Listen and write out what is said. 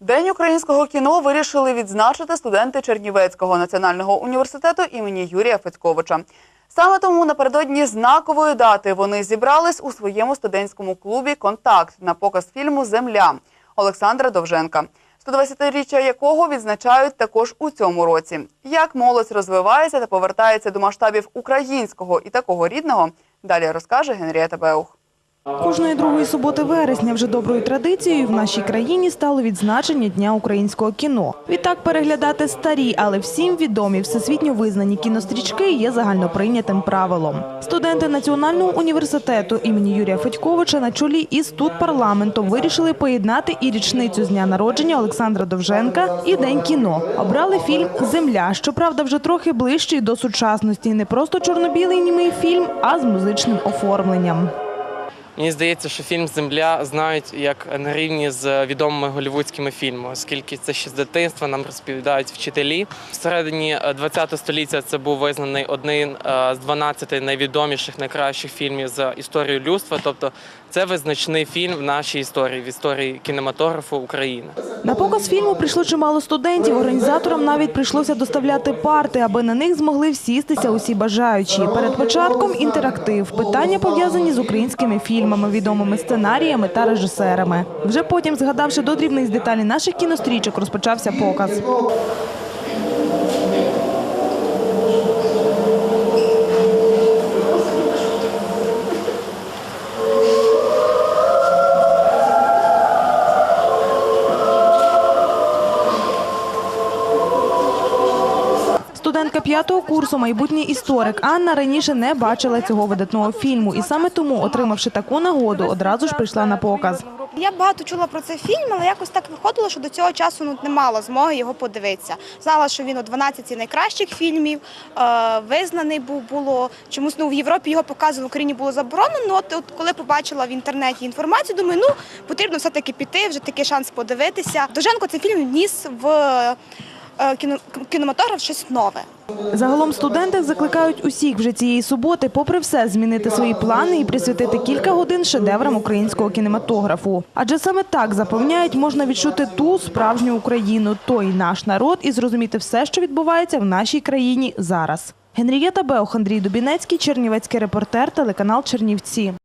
День українського кіно вирішили відзначити студенти Чернівецького національного університету імені Юрія Федьковича. Саме тому напередодні знакової дати вони зібрались у своєму студентському клубі Контакт на показ фільму Земля Олександра Довженка, 120-річчя якого відзначають також у цьому році. Як молодь розвивається та повертається до масштабів українського і такого рідного, далі розкаже Генрієта Беух. Кожної другої суботи вересня вже доброю традицією в нашій країні стало відзначення Дня українського кіно. Відтак переглядати старі, але всім відомі всесвітньо визнані кінострічки є загальноприйнятим правилом. Студенти Національного університету імені Юрія Федьковича на чолі із тут парламентом вирішили поєднати і річницю з дня народження Олександра Довженка і День кіно. Обрали фільм Земля, щоправда, вже трохи ближчий до сучасності. Не просто чорно-білий німий фільм, а з музичним оформленням. Мені здається, що фільм Земля знають як на рівні з відомими голівудськими фільмами, оскільки це ще з дитинства нам розповідають вчителі. Всередині ХХ століття це був визнаний один е, з 12 найвідоміших, найкращих фільмів за історію людства. Тобто, це визначний фільм в нашій історії, в історії кінематографу України. На показ фільму прийшло чимало студентів. Організаторам навіть прийшлося доставляти парти, аби на них змогли всістися усі бажаючі. Перед початком інтерактив. Питання пов'язані з українськими фільмами, відомими сценаріями та режисерами. Вже потім, згадавши до дрібних деталей наших кінострічок, розпочався показ. Студентка п'ятого курсу, майбутній історик Анна раніше не бачила цього видатного фільму, і саме тому, отримавши таку нагоду, одразу ж прийшла на показ. Я багато чула про цей фільм, але якось так виходило, що до цього часу ну, не мала змоги його подивитися. Знала, що він у 12 найкращих фільмів, е, визнаний був було. Чомусь ну, в Європі його показували, в Україні було заборонено. От, от коли побачила в інтернеті інформацію, думаю, ну потрібно все-таки піти, вже такий шанс подивитися. Доженко цей фільм вніс в кінематограф щось нове. Загалом студенти закликають усіх вже цієї суботи, попри все, змінити свої плани і присвятити кілька годин шедеврам українського кінематографу. Адже саме так запевняють, можна відчути ту справжню Україну, той наш народ і зрозуміти все, що відбувається в нашій країні зараз. Генрієта Беух, Андрій Дубінецький, Чернівецький репортер, телеканал Чернівці.